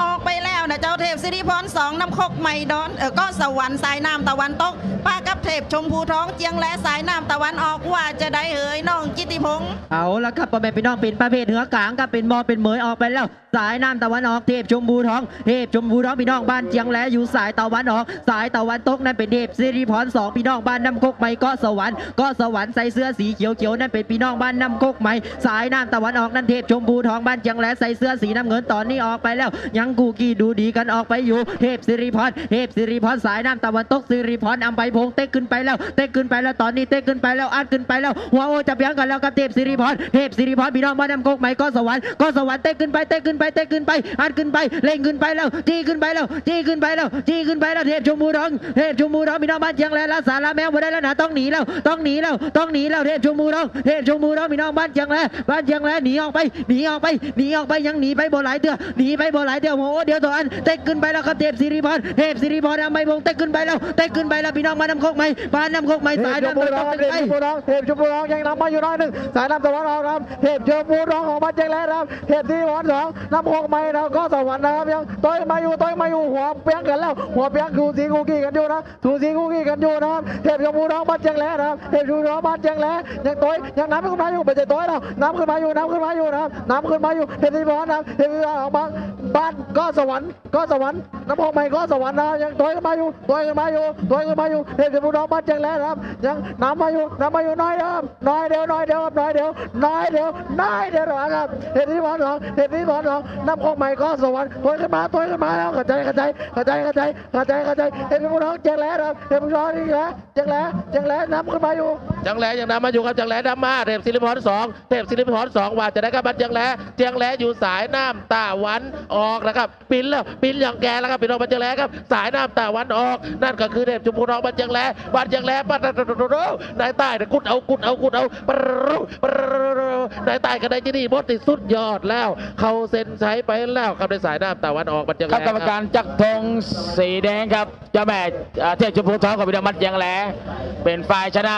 ออกไปแล้วนะเจ้าเทพสิริพรสองน้ำคกไม่ดอนเออก็สวรรค์สายน้ำตะวันตกป้าก พชมพูท้องเจียงและสายน้ำตะวันออกว่าจะได้เอ่ยน้องจิติพงษ์เอาละครับพ่อแม่พี่น้องเป็นประเภทเหนือกลางครับเป็นมอเป็นเหมยออกไปแล้ว สายน้ำตะวันออกเทพชมพูท้องเทพชมพูท้องพี่น้องบ้านเจียงแหลอยู่สายตะวันออก สายตะวันตกนั่นเป็นเทพสิริพรสองพี่น้องบ้านน้ำโคกไม้ก็สวรรค์ก็สวรรค์ใส่เสื้อสีเขียวเขียวๆนั่นเป็นพี่น้องบ้านน้ำโคกไม้สายน้ำตะวันออกนั่นเทพชมพูท้องบ้านเจียงแหลใส่เสื้อสีน้ำเงินตอนนี้ออกไปแล้ว ยังกูกี้ดูดีกันออกไปอยู่ เทพสิริพรเทพสิริพรสายน้ำตะวันตกสิริพรอัมไพพงเต็กขึ้นไปแล้วเต็กขึ้นไปแล้วตอนนี้เต็กขึ้นไปแล้วอัดขึ้นไปแล้วหัวโอจะเพียงกันแล้วกับเทพสิริพรเทพสิริพรพี่น้องบ้านน้ำโคกไม้ก็สวรรค์ก็สวรรค์เต็กขึ้นไปเต็กขึ้นไปเต็กขึ้นไปอัดขึ้นไปเล่งขึ้นไปแล้วจี้ขึ้นไปแล้วจี้ขึ้นไปแล้วจี้ขึ้นไปแล้วเทพชมพูทองเทพชมพูทองพี่น้องบ้านเชียงแลนละสาระแมวมาได้แล้วนะต้องหนีแล้วต้องหนีแล้วต้องหนีแล้วเทพชมพูทองเทพชมพูทองพี่น้องบ้านเชียงแหลบ้านเชียงแหลหนีออกไปหนีออกไปหนีออกไปยังหนีไปบ่หลายเดือหนีไปบ่หลายเดือโอ้เดี๋ยวตัวอันเต็กขึ้นไปแล้วครับเทพสิริพรเทพสิริพรอัมไพพงเต็กขึ้นไปแล้วเต็กขึ้นไปแล้วพี่น้องบ้านน้ำโคกไม้บ้านน้ำคกไม้สายน้ำตะร้วันเทไปพชมพูร้องเทพชมพูร้องยังนำมาอยู่น้อยหนึ่งสายน้ำตะวันออกครับเทพชมพูร้องของบ้านแจ้งแล้วครับเทพที่วันสองน้ำหกไม้เราก็สวรรค์นะครับยังต้อยมาอยู่ต้อยมาอยู่หัวเปียงกันแล้ว หัวเปียงคูสีกูกี้กันอยู่นะสูสีกูกี้กันอยู่นะครับเทพชมพูร้องบ้านแจ้งแล้วครับเทพชมพูร้องบ้านแจ้งแล้วยังต้อยยังน้ำขึ้นมาอยู่ไม่ใช่ต้อยแล้วน้ำขึ้นมาอยู่น้ำขึ้นมาอยู่นะครับน้ำขึ้นมาอยู่เทพที่วันนะครับเทพที่วันของบ้านบ้านก็สวรรค์ก็สวรรค์ น้ำหกไม้ก็สวรรค์นะยังต้อยขึ้นมาอยู่ต้อยขึ้นมาอยู่ต้อยขึ้นมาอยู่เทพชมพูร้องบ้านแจ้งแล้วครับ ยังน้ำมาอยู่น้ำมาอยู่น้อยเดิมน้อยเดียวน้อยเดียวน้อยเดียวน้อยเดียวน้อยเดียวครับเทพที่วันสองเทพที่วันสองน้ำหกไม้ก็สวรรค์ต้อยขึ้นมาต้อยขึ้นมาแล้วกระจายกระจายกระจายกระจายกระจายกระจายเทพที่วันสองแจ้งแล้วครับเทพที่วันนี่แหละแจ้งแล้วแจ้งแล้วน้ำขึ้นมาอยู่ จังแหลยังนำมาอยู่ครับจังแหลนำมาเทพศิริพรสองเทพศิริพรสองว่าจะได้กับบัตรจังแหลจังแหลอยู่สายน้ำตาวันออกนะครับปินแล้วปินอย่างแกแล้วครับพี่น้องบัตรจังแหลครับสายน้ำตาวันออก นั่นก็คือเทพจุมพูทองบัตรจังแหลบัตรจังแหลปัดนายใต้กุดเอากุดเอากุดเอาปรุปรุนายใต้ก็ได้ที่นี่บดติดสุดยอดแล้ว เขาเซ็นใช้ไปแล้วครับในสายน้ำตาวันออกบัตรจังแหคลรับกรรมการจักรธงสีแดงครับเจ้าแม่เทพชมพูทองกับพิดามัดยังแหลเป็นฝ่ายชนะ